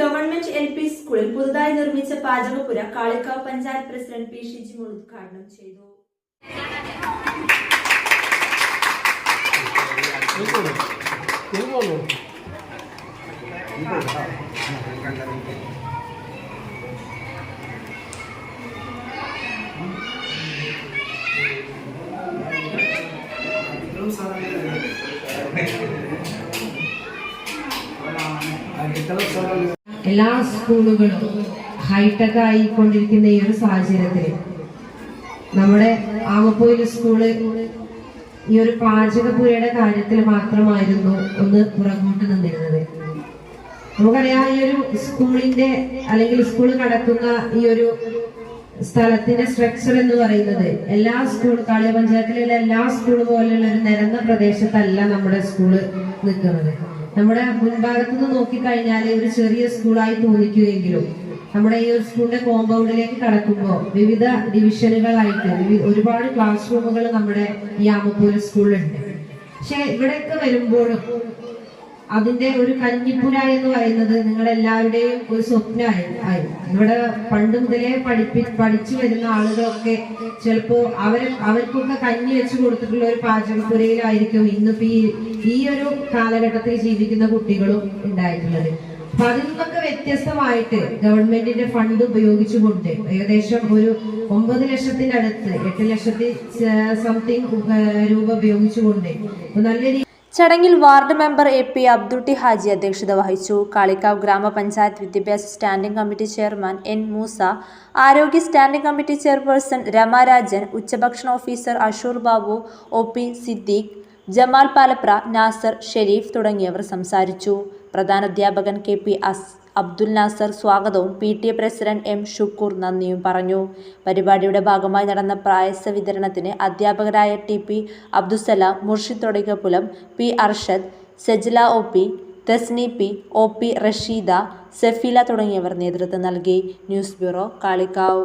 Government L P സ്കൂളിൽ പുതുതായി നിർമ്മിച്ച പാചകപ്പുര കാളിക്കാവ് പഞ്ചായത്ത് പ്രസിഡന്റ് പി ഷിജിമോൾ ഉദ്ഘാടനം ചെയ്തു. എല്ലാ സ്കൂളുകളും ഹൈടെക് ആയിക്കൊണ്ടിരിക്കുന്ന ഈ ഒരു സാഹചര്യത്തിൽ നമ്മുടെ ആമപ്പൂയിൽ സ്കൂൾ ഈ ഒരു പാചകപ്പുരയുടെ കാര്യത്തിൽ മാത്രമായിരുന്നു ഒന്ന് പുറകോട്ട് നിന്നിരുന്നത്. നമുക്കറിയാം ഈ ഒരു സ്കൂളിന്റെ അല്ലെങ്കിൽ സ്കൂൾ നടക്കുന്ന ഈ ഒരു സ്ഥലത്തിന്റെ സ്ട്രക്ചർ എന്ന് പറയുന്നത് എല്ലാ സ്കൂൾ കാളിയ പഞ്ചായത്തിലുള്ള എല്ലാ സ്കൂൾ പോലെയുള്ള ഒരു നിരന്ന പ്രദേശത്തല്ല നമ്മുടെ സ്കൂൾ നിൽക്കുന്നത്. നമ്മുടെ മുൻഭാഗത്തു നിന്ന് നോക്കിക്കഴിഞ്ഞാൽ ഒരു ചെറിയ സ്കൂളായി തോന്നിക്കുമെങ്കിലും നമ്മുടെ ഈ ഒരു സ്കൂളിന്റെ കോമ്പൗണ്ടിലേക്ക് കടക്കുമ്പോൾ വിവിധ ഡിവിഷനുകളായിട്ട് ഒരുപാട് ക്ലാസ് റൂമുകൾ നമ്മുടെ ഈ ആമപ്പൂര് സ്കൂളിലുണ്ട്. പക്ഷെ ഇവിടെയൊക്കെ വരുമ്പോഴും അതിന്റെ ഒരു കഞ്ഞിപ്പുര എന്ന് പറയുന്നത് നിങ്ങളെല്ലാവരുടെയും ഒരു സ്വപ്നമായി ഇവിടെ പണ്ട് മുതലേ പഠിപ്പി പഠിച്ചു വരുന്ന ആളുകളൊക്കെ ചിലപ്പോ അവർ അവർക്കൊക്കെ കഞ്ഞി വെച്ച് കൊടുത്തിട്ടുള്ള ഒരു പാചകപ്പുരയിലായിരിക്കും ഇന്നിപ്പോ ഈ ഈ ഒരു കാലഘട്ടത്തിൽ ജീവിക്കുന്ന കുട്ടികളും ഉണ്ടായിട്ടുള്ളത്. അപ്പൊ അതിൽ നിന്നൊക്കെ വ്യത്യസ്തമായിട്ട് ഗവൺമെന്റിന്റെ ഫണ്ട് ഉപയോഗിച്ചുകൊണ്ട് ഏകദേശം ഒരു ഒമ്പത് ലക്ഷത്തിന്റെ അടുത്ത് എട്ട് ലക്ഷത്തി സംതിങ് രൂപ ഉപയോഗിച്ചുകൊണ്ട് നല്ല രീതി ചടങ്ങിൽ ward member A P Abdutty Haji അധ്യക്ഷത വഹിച്ചു. കാളിക്കാവ് ഗ്രാമപഞ്ചായത്ത് വിദ്യാഭ്യാസ standing committee chairman N Moosa ആരോഗ്യ സ്റ്റാൻഡിംഗ് കമ്മിറ്റി ചെയർപേഴ്സൺ രമാരാജൻ ഉച്ചഭക്ഷണ officer Ashoor Babu O P Siddique Jamal Palapra Nasar Sherif തുടങ്ങിയവർ സംസാരിച്ചു. പ്രധാനാധ്യാപകൻ കെ പി അസ് അബ്ദുൽ നാസർ സ്വാഗതവും P T A president M Shukkur നന്ദിയും പറഞ്ഞു. പരിപാടിയുടെ ഭാഗമായി നടന്ന പ്രായസ വിതരണത്തിന് അധ്യാപകരായ T P Abdussalam Murshid Thodikappulam P Arshad Sejla O P Thasni P O P Rasheeda Sefeela തുടങ്ങിയവർ നേതൃത്വം നൽകി. News bureau Kalikavu